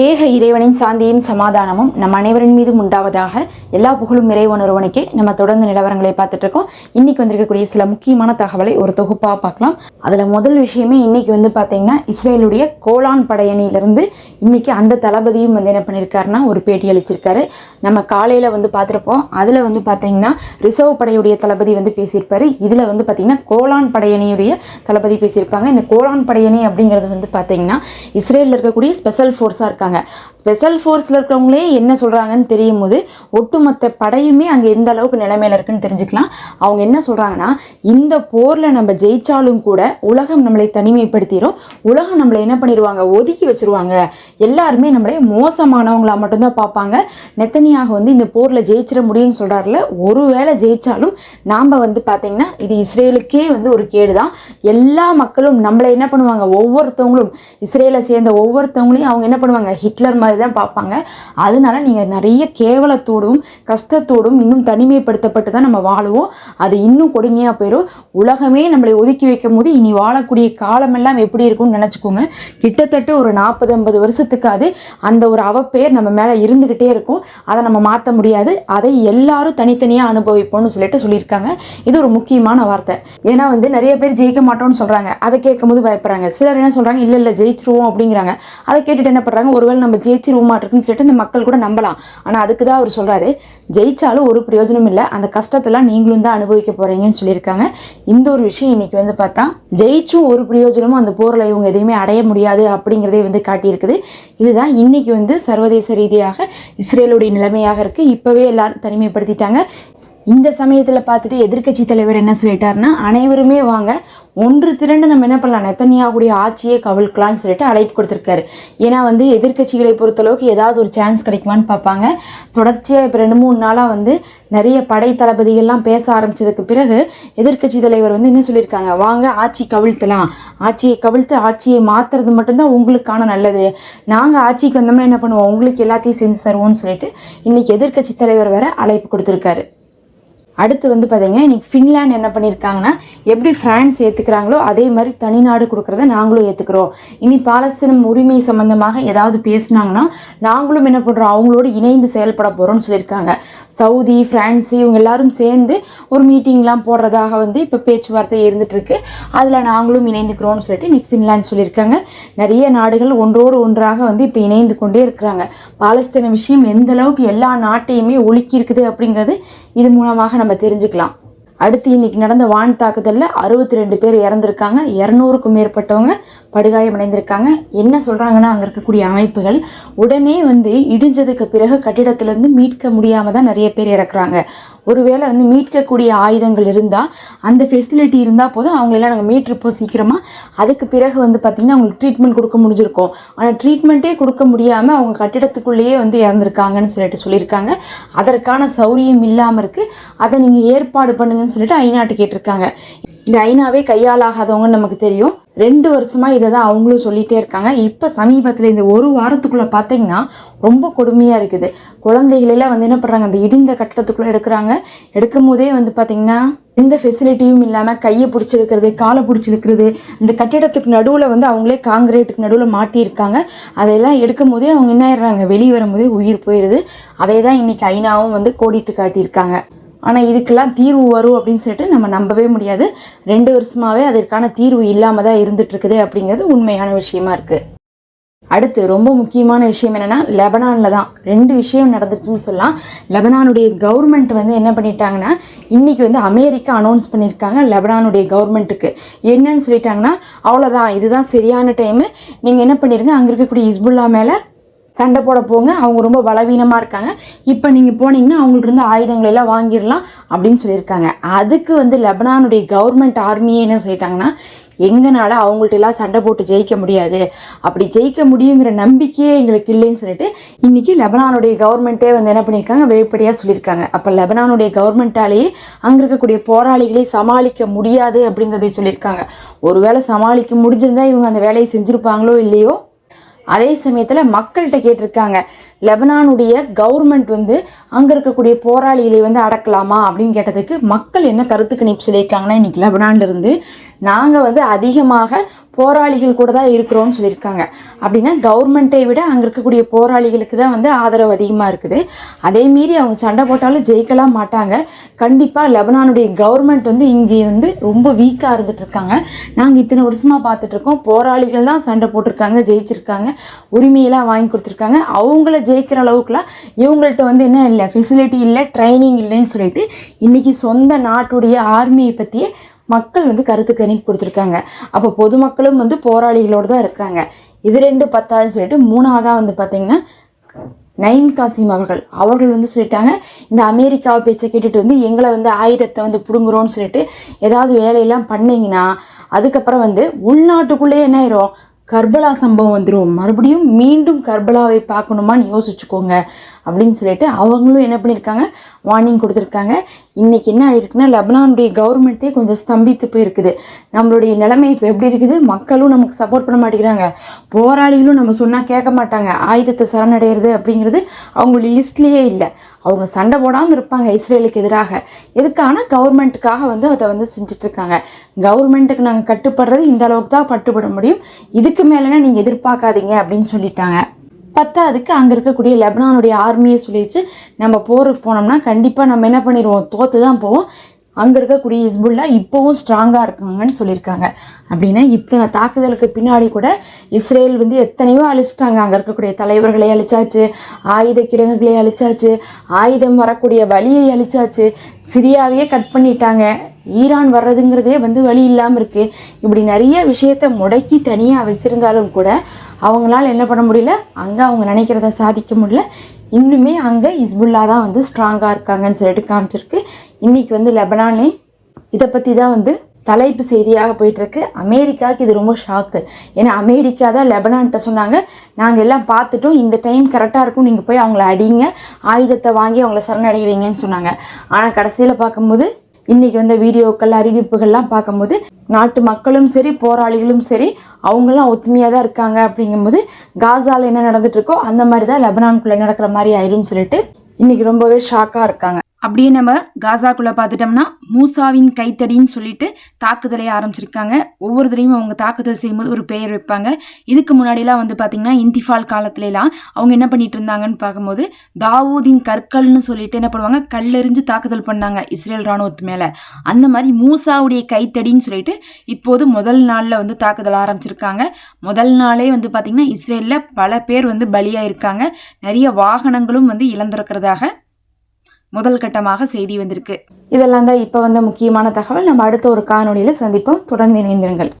ஏக இறைவனின் சாந்தியும் சமாதானமும் நம் அனைவரின் மீதும் உண்டாவதாக எல்லா புகழும் இறைவன் ஒருவனுக்கே நம்ம தொடர்ந்து நிலவரங்களை பார்த்துட்டு இருக்கோம். இன்னைக்கு வந்திருக்கக்கூடிய சில முக்கியமான தகவலை ஒரு தொகுப்பாக பார்க்கலாம். அதில் முதல் விஷயமே இன்னைக்கு வந்து பார்த்தீங்கன்னா இஸ்ரேலுடைய கோலான் படையணியிலிருந்து இன்னைக்கு அந்த தளபதியும் வந்து என்ன பண்ணியிருக்காருன்னா ஒரு பேட்டி அளிச்சிருக்காரு. நம்ம காலையில் வந்து பார்த்துருப்போம். அதில் வந்து பார்த்தீங்கன்னா ரிசர்வ் படையுடைய தளபதி வந்து பேசியிருப்பாரு. இதில் வந்து பார்த்தீங்கன்னா கோலான் படையணியுடைய தளபதி பேசியிருப்பாங்க. இந்த கோலான் படையணி அப்படிங்கிறது வந்து பார்த்தீங்கன்னா இஸ்ரேலில் இருக்கக்கூடிய ஸ்பெஷல் ஃபோர்ஸாக இருக்காங்க. ஸ்பெஷல் ஃபோர்ஸில் இருக்கிறவங்களே என்ன சொல்கிறாங்கன்னு தெரியும் போது ஒட்டுமொத்த படையுமே அங்கே எந்த அளவுக்கு நிலைமையில் இருக்குன்னு தெரிஞ்சுக்கலாம். அவங்க என்ன சொல்கிறாங்கன்னா இந்த போரில் நம்ம ஜெயித்தாலும் கூட உலகம் நம்மளை தனிமைப்படுத்திடும் உலகம் நம்மளை என்ன பண்ணிடுவாங்க ஒதுக்கி வச்சிருவாங்க. எல்லாருமே நம்மளை மோசமானவங்களா மட்டும்தான் பார்ப்பாங்க. நெத்தனியாக வந்து இந்த போரில் ஜெயிச்சிட முடியும்னு சொல்கிறாருல ஒருவேளை ஜெயித்தாலும் நாம் வந்து பார்த்தீங்கன்னா இது இஸ்ரேலுக்கே வந்து ஒரு கேடு தான் எல்லா மக்களும் நம்மளை என்ன பண்ணுவாங்க? ஒவ்வொருத்தவங்களும் இஸ்ரேலை சேர்ந்த ஒவ்வொருத்தவங்களையும் அவங்க என்ன பண்ணுவாங்க? ஹிட்லர் மாதிரி தான் பார்ப்பாங்க. அதனால நீங்கள் நிறைய கேவலத்தோடும் கஷ்டத்தோடும் இன்னும் தனிமைப்படுத்தப்பட்டு தான் நம்ம வாழுவோம். அது இன்னும் கொடுமையாக போயிடும் உலகமே நம்மளை ஒதுக்கி வைக்கும் போது இனி வாழக்கூடிய காலமெல்லாம் எப்படி இருக்கும்னு நினச்சிக்கோங்க. கிட்டத்தட்ட ஒரு நாற்பது ஐம்பது வருஷத்துக்காது அந்த ஒரு அவப்பெயர் நம்ம மேலே இருந்துக்கிட்டே இருக்கும். அதை நம்ம மாற்ற முடியாது. அதை எல்லாரும் தனித்தனியாக அனுபவிப்போம்னு சொல்லிட்டு சொல்லியிருக்காங்க. இது ஒரு முக்கியமான வார்த்தை. ஏன்னா வந்து நிறைய பேர் ஜெயிக்க மாட்டோம்னு சொல்கிறாங்க அதை கேட்கும்போது பயப்படுறாங்க. சிலர் என்ன சொல்கிறாங்க இல்லை இல்லை ஜெயிச்சிருவோம் அப்படிங்கிறாங்க. அதை கேட்டுட்டு என்ன பண்ணுறாங்க ஒருவேளை நம்ம ஜெயிச்சிருவோம் மாட்டிருக்குன்னு சொல்லிட்டு இந்த மக்கள் கூட நம்பலாம். ஆனால் அதுக்கு தான் அவர் சொல்கிறாரு ஜெயிச்சாலும் ஒரு பிரயோஜனம் இல்லை. அந்த கஷ்டத்தெல்லாம் நீங்களும் தான் அனுபவிக்க போகிறீங்கன்னு சொல்லியிருக்காங்க. இந்த ஒரு விஷயம் இன்றைக்கி வந்து பார்த்தா ஜெயிச்சும் ஒரு பிரயோஜனமும் அந்த போரில் இவங்க எதையுமே அடைய முடியாது அப்படிங்கிறதே வந்து காட்டியிருக்குது. இதுதான் இன்றைக்கி வந்து சர்வதேச ரீதியாக இஸ்ரேலுடைய நிலைமையாக இருக்குது இப்போவே எல்லோரும் தனிமைப்படுத்திட்டாங்க. இந்த சமயத்தில் பார்த்துட்டு எதிர்க்கட்சி தலைவர் என்ன சொல்லிட்டாருன்னா அனைவருமே வாங்க ஒன்று திரண்டு நம்ம என்ன பண்ணலாம்? நெத்தனியாவுடைய ஆட்சியை கவிழ்க்கலாம்னு சொல்லிட்டு அழைப்பு கொடுத்துருக்காரு. ஏன்னா வந்து எதிர்க்கட்சிகளை பொறுத்தளவுக்கு ஏதாவது ஒரு சான்ஸ் கிடைக்குமான்னு பார்ப்பாங்க. தொடர்ச்சியாக இப்போ ரெண்டு மூணு நாளாக வந்து நிறைய படை தளபதிகள்லாம் பேச ஆரம்பிச்சதுக்கு பிறகு எதிர்க்கட்சி தலைவர் வந்து என்ன சொல்லியிருக்காங்க? வாங்க ஆட்சி கவிழ்த்தலாம். ஆட்சியை கவிழ்த்து ஆட்சியை மாற்றுறது மட்டும்தான் உங்களுக்கான நல்லது. நாங்கள் ஆட்சிக்கு வந்தோம்னா என்ன பண்ணுவோம்? உங்களுக்கு எல்லாத்தையும் செஞ்சு தருவோம்னு சொல்லிட்டு இன்றைக்கி எதிர்க்கட்சி தலைவர் வர அழைப்பு கொடுத்துருக்காரு. அடுத்து வந்து பார்த்தீங்கன்னா இன்றைக்கி ஃபின்லாண்ட் என்ன பண்ணியிருக்காங்கன்னா எப்படி ஃப்ரான்ஸ் ஏற்றுக்கிறாங்களோ அதே மாதிரி தனிநாடு கொடுக்குறத நாங்களும் ஏற்றுக்கிறோம் இனி பாலஸ்தீனம் உரிமை சம்மந்தமாக ஏதாவது பேசுனாங்கன்னா நாங்களும் என்ன பண்ணுறோம் அவங்களோட இணைந்து செயல்பட போகிறோம்னு சொல்லியிருக்காங்க. சவுதி ஃப்ரான்ஸு இவங்க எல்லாரும் சேர்ந்து ஒரு மீட்டிங்லாம் போடுறதாக வந்து இப்போ பேச்சுவார்த்தை இருந்துகிட்ருக்கு அதில் நாங்களும் இணைந்துக்கிறோம்னு சொல்லிட்டு இன்றைக்கி ஃபின்லாண்ட் சொல்லியிருக்காங்க. நிறைய நாடுகள் ஒன்றோடு ஒன்றாக வந்து இப்போ இணைந்து கொண்டே இருக்கிறாங்க. பாலஸ்தீன விஷயம் எந்த அளவுக்கு எல்லா நாட்டையுமே ஒழுக்கி இருக்குது அப்படிங்கிறது இது மூலமாக நம்ம தெரிஞ்சுக்கலாம். அடுத்து இன்னைக்கு நடந்த வான் தாக்குதலில் அறுபத்தி ரெண்டு பேர் இறந்துருக்காங்க. இரநூறுக்கும் மேற்பட்டவங்க படுகாயமடைந்திருக்காங்க. என்ன சொல்கிறாங்கன்னா அங்கே இருக்கக்கூடிய அமைப்புகள் உடனே வந்து இடிஞ்சதுக்கு பிறகு கட்டிடத்திலேருந்து மீட்க முடியாமல் தான் நிறைய பேர் இறக்குறாங்க. ஒருவேளை வந்து மீட்கக்கூடிய ஆயுதங்கள் இருந்தால் அந்த ஃபெசிலிட்டி இருந்தால் போதும் அவங்களெல்லாம் நாங்கள் மீட்டிருப்போம் சீக்கிரமாக அதுக்கு பிறகு வந்து பார்த்திங்கன்னா அவங்களுக்கு ட்ரீட்மெண்ட் கொடுக்க முடிஞ்சிருக்கும். ஆனால் ட்ரீட்மெண்ட்டே கொடுக்க முடியாமல் அவங்க கட்டிடத்துக்குள்ளேயே வந்து இறந்துருக்காங்கன்னு சொல்லிட்டு சொல்லியிருக்காங்க. அதற்கான சௌரியம் இல்லாமல் இருக்குது அதை நீங்கள் ஏற்பாடு பண்ணுங்கன்னு சொல்லிட்டு ஐநாட்டு கேட்டிருக்காங்க. இந்த ஐநாவே கையாளாகாதவங்கன்னு நமக்கு தெரியும். ரெண்டு வருஷமா இதை தான் அவங்களும் சொல்லிட்டே இருக்காங்க. இப்போ சமீபத்தில் இந்த ஒரு வாரத்துக்குள்ள பார்த்தீங்கன்னா ரொம்ப கொடுமையாக இருக்குது. குழந்தைகளெல்லாம் வந்து என்ன பண்ணுறாங்க அந்த இடிந்த கட்டடத்துக்குள்ளே எடுக்கிறாங்க. எடுக்கும் போதே வந்து பார்த்திங்கன்னா எந்த ஃபெசிலிட்டியும் இல்லாமல் கையை பிடிச்சிருக்கிறது காலை பிடிச்சிருக்கிறது இந்த கட்டிடத்துக்கு நடுவில் வந்து அவங்களே காங்கிரீட்டுக்கு நடுவில் மாட்டியிருக்காங்க அதையெல்லாம் எடுக்கும் போதே அவங்க என்ன ஆயிடுறாங்க? வெளியே வரும்போதே உயிர் போயிடுது அதை தான் இன்னைக்கு ஐநாவும் வந்து கோடிட்டு காட்டியிருக்காங்க. ஆனால் இதுக்கெல்லாம் தீர்வு வரும் அப்படின்னு சொல்லிட்டு நம்ம நம்பவே முடியாது. ரெண்டு வருஷமாகவே அதற்கான தீர்வு இல்லாமல் தான் இருந்துகிட்ருக்குது அப்படிங்கிறது உண்மையான விஷயமா இருக்குது அடுத்து ரொம்ப முக்கியமான விஷயம் என்னென்னா லெபனானில் தான். ரெண்டு விஷயம் நடந்துருச்சுன்னு சொல்லலாம். லெபனானுடைய கவர்மெண்ட் வந்து என்ன பண்ணிட்டாங்கன்னா இன்றைக்கி வந்து அமெரிக்கா அனௌன்ஸ் பண்ணியிருக்காங்க லெபனானுடைய கவர்மெண்ட்டுக்கு என்னன்னு சொல்லிட்டாங்கன்னா அவ்வளோதான் இதுதான் சரியான டைமு நீங்கள் என்ன பண்ணிருங்க அங்கே இருக்கக்கூடிய இஸ்புல்லா மேலே சண்டை போட போங்க. அவங்க ரொம்ப பலவீனமாக இருக்காங்க. இப்போ நீங்கள் போனீங்கன்னா அவங்கள்ட்ட இருந்து ஆயுதங்கள் எல்லாம் வாங்கிடலாம் அப்படின்னு சொல்லியிருக்காங்க. அதுக்கு வந்து லெபனானுடைய கவர்மெண்ட் ஆர்மியே என்ன சொல்லிட்டாங்கன்னா எங்கனால அவங்கள்ட்ட எல்லாம் சண்டை போட்டு ஜெயிக்க முடியாது. அப்படி ஜெயிக்க முடியுங்கிற நம்பிக்கையே எங்களுக்கு இல்லைன்னு சொல்லிட்டு இன்னைக்கு லெபனானுடைய கவர்மெண்ட்டே வந்து என்ன பண்ணியிருக்காங்க வெளிப்படையாக சொல்லியிருக்காங்க. அப்போ லெபனானுடைய கவர்மெண்ட்டாலேயே அங்கே இருக்கக்கூடிய போராளிகளை சமாளிக்க முடியாது அப்படிங்கிறதை சொல்லியிருக்காங்க. ஒருவேளை சமாளிக்க முடிஞ்சிருந்தா இவங்க அந்த வேலையை செஞ்சுருப்பாங்களோ இல்லையோ? அதே சமயத்தில் மக்கள்கிட்ட கேட்டிருக்காங்க லெபனானுடைய கவர்மெண்ட் வந்து அங்கே இருக்கக்கூடிய போராளிகளை வந்து அடக்கலாமா அப்படின்னு கேட்டதுக்கு மக்கள் என்ன கருத்து கணிப்பு சொல்லியிருக்காங்கன்னா இன்றைக்கி லெபனான்ல இருந்து நாங்கள் வந்து அதிகமாக போராளிகள் கூட தான் இருக்கிறோம்னு சொல்லியிருக்காங்க. அப்படின்னா கவர்மெண்ட்டை விட அங்கே இருக்கக்கூடிய போராளிகளுக்கு தான் வந்து ஆதரவு அதிகமாக இருக்குது. அதே மீறி அவங்க சண்டை போட்டாலும் ஜெயிக்கலாம் மாட்டாங்க. கண்டிப்பாக லெபனானுடைய கவர்மெண்ட் வந்து இங்கே வந்து ரொம்ப வீக்காக இருந்துட்டு இருக்காங்க. நாங்கள் இத்தனை வருஷமாக பார்த்துட்ருக்கோம் போராளிகள் தான் சண்டை போட்டிருக்காங்க ஜெயிச்சிருக்காங்க. உரிமையெல்லாம் வாங்கி கொடுத்துருக்காங்க. அவங்கள ஜெயிக்கிற அளவுக்குலாம் இவங்கள்ட்ட வந்து என்ன இல்லை ஃபெசிலிட்டி இல்லை ட்ரைனிங் இல்லைன்னு சொல்லிட்டு இன்றைக்கி சொந்த நாட்டுடைய ஆர்மியை பற்றியே மக்கள் வந்து கருத்து கணிப்பு கொடுத்துருக்காங்க. அப்போ பொதுமக்களும் வந்து போராளிகளோடு தான் இருக்கிறாங்க. இது ரெண்டு பத்தாதுன்னு சொல்லிட்டு மூணாவதாக வந்து பார்த்திங்கன்னா நைன் காசிம் அவர்கள். அவர்கள் வந்து சொல்லிட்டாங்க இந்த அமெரிக்காவை பேச்சை கேட்டுட்டு வந்து எங்களை வந்து ஆயுதத்தை வந்து பிடுங்குறோன்னு சொல்லிட்டு ஏதாவது வேலையெல்லாம் பண்ணிங்கன்னா அதுக்கப்புறம் வந்து உள்நாட்டுக்குள்ளேயே என்ன ஆயிரும்? கர்பலா சம்பவம் வந்துடும் மறுபடியும் மீண்டும் கர்பலாவை பார்க்கணுமான்னு யோசிச்சுக்கோங்க. அப்படின்னு சொல்லிட்டு அவங்களும் என்ன பண்ணியிருக்காங்க? வார்னிங் கொடுத்துருக்காங்க. இன்னைக்கு என்ன ஆயிருக்குன்னா லெபனானுடைய கவர்மெண்ட்டே கொஞ்சம் ஸ்தம்பித்து போயிருக்குது. நம்மளுடைய நிலைமை இப்போ எப்படி இருக்குது? மக்களும் நமக்கு சப்போர்ட் பண்ண மாட்டேங்கிறாங்க. போராளிகளும் நம்ம சொன்னால் கேட்க மாட்டாங்க. ஆயுதத்தை சரணடைகிறது அப்படிங்கிறது அவங்களுடைய லிஸ்ட்லேயே இல்லை. அவங்க சண்டை போடாமல் இருப்பாங்க இஸ்ரேலுக்கு எதிராக. எதுக்கான கவர்மெண்ட்டுக்காக வந்து அதை வந்து செஞ்சிட்ருக்காங்க. கவர்மெண்ட்டுக்கு நாங்கள் கட்டுப்படுறது இந்த அளவுக்கு தான் கட்டுப்பட முடியும். இதுக்கு மேலேனா நீங்கள் எதிர்பார்க்காதீங்க அப்படின்னு சொல்லிட்டாங்க. பத்தாவதுக்கு அங்கே இருக்கக்கூடிய லெபனானுடைய ஆர்மியை சொல்லிடுச்சு நம்ம போருக்கு போனோம்னா கண்டிப்பாக நம்ம என்ன பண்ணிடுவோம்? தோற்று தான் போவோம். அங்கே இருக்கக்கூடிய இஸ்புல்லா இப்போவும் ஸ்ட்ராங்காக இருக்காங்கன்னு சொல்லியிருக்காங்க. அப்படின்னா இத்தனை தாக்குதலுக்கு பின்னாடி கூட இஸ்ரேல் வந்து எத்தனையோ அழிச்சிட்டாங்க. அங்கே இருக்கக்கூடிய தலைவர்களை அழிச்சாச்சு ஆயுத கிடங்குகளை அழிச்சாச்சு ஆயுதம் வரக்கூடிய வழியை அழிச்சாச்சு. சிரியாவையே கட் பண்ணிட்டாங்க. ஈரான் வர்றதுங்கிறதே வந்து வழி இல்லாமல் இருக்குது இப்படி நிறைய விஷயத்த முடக்கி தனியாக வச்சுருந்தாலும் கூட அவங்களால என்ன பண்ண முடியல? அங்கே அவங்க நினைக்கிறத சாதிக்க முடியல. இன்னுமே அங்கே இஸ்புல்லா தான் வந்து ஸ்ட்ராங்காக இருக்காங்கன்னு சொல்லிட்டு காமிச்சிருக்கு. இன்றைக்கி வந்து லெபனானே இதை பற்றி தான் வந்து தலைப்பு செய்தியாக போயிட்டுருக்கு. அமெரிக்காவுக்கு இது ரொம்ப ஷாக்கு ஏன்னா அமெரிக்கா தான் லெபனான்கிட்ட சொன்னாங்க. நாங்கள் எல்லாம் பார்த்துட்டோம். இந்த டைம் கரெக்டாக இருக்கும். நீங்கள் போய் அவங்கள அடிங்க. ஆயுதத்தை வாங்கி அவங்கள சரணடைவீங்கன்னு சொன்னாங்க. ஆனால் கடைசியில் பார்க்கும்போது இன்றைக்கி வந்த வீடியோக்கள் அறிவிப்புகள்லாம் பார்க்கும்போது நாட்டு மக்களும் சரி போராளிகளும் சரி அவங்களாம் ஒத்துமையாக தான் இருக்காங்க அப்படிங்கும்போது காசாவில் என்ன நடந்துட்டு இருக்கோ அந்த மாதிரி தான் லெபனான்குள்ளே நடக்கிற மாதிரி ஆயிரும்னு சொல்லிட்டு இன்றைக்கி ரொம்பவே ஷாக்காக இருக்காங்க. அப்படியே நம்ம காசாக்குள்ளே பார்த்துட்டோம்னா மூசாவின் கைத்தடின்னு சொல்லிட்டு தாக்குதலை ஆரம்பிச்சிருக்காங்க. ஒவ்வொரு தடையும் அவங்க தாக்குதல் செய்யும்போது ஒரு பெயர் வைப்பாங்க. இதுக்கு முன்னாடிலாம் வந்து பார்த்திங்கன்னா இந்திஃபால் காலத்துலலாம் அவங்க என்ன பண்ணிட்டு இருந்தாங்கன்னு பார்க்கும்போது தாவூதின் கற்கள்னு சொல்லிட்டு என்ன பண்ணுவாங்க? கல்லெறிஞ்சு தாக்குதல் பண்ணாங்க இஸ்ரேல் ராணுவத்து மேலே. அந்த மாதிரி மூசாவுடைய கைத்தடின்னு சொல்லிட்டு இப்போது முதல் நாளில் வந்து தாக்குதல் ஆரம்பிச்சிருக்காங்க. முதல் நாளே வந்து பார்த்திங்கன்னா இஸ்ரேலில் பல பேர் வந்து பலியாக இருக்காங்க நிறைய வாகனங்களும் வந்து இழந்திருக்கிறதாக முதல் கட்டமாக செய்தி வந்திருக்கு. இதெல்லாம் தான் இப்போ வந்த முக்கியமான தகவல். நம்ம அடுத்த ஒரு காணொலியில் சந்திப்போம். தொடர்ந்து இணைந்திருங்கள்.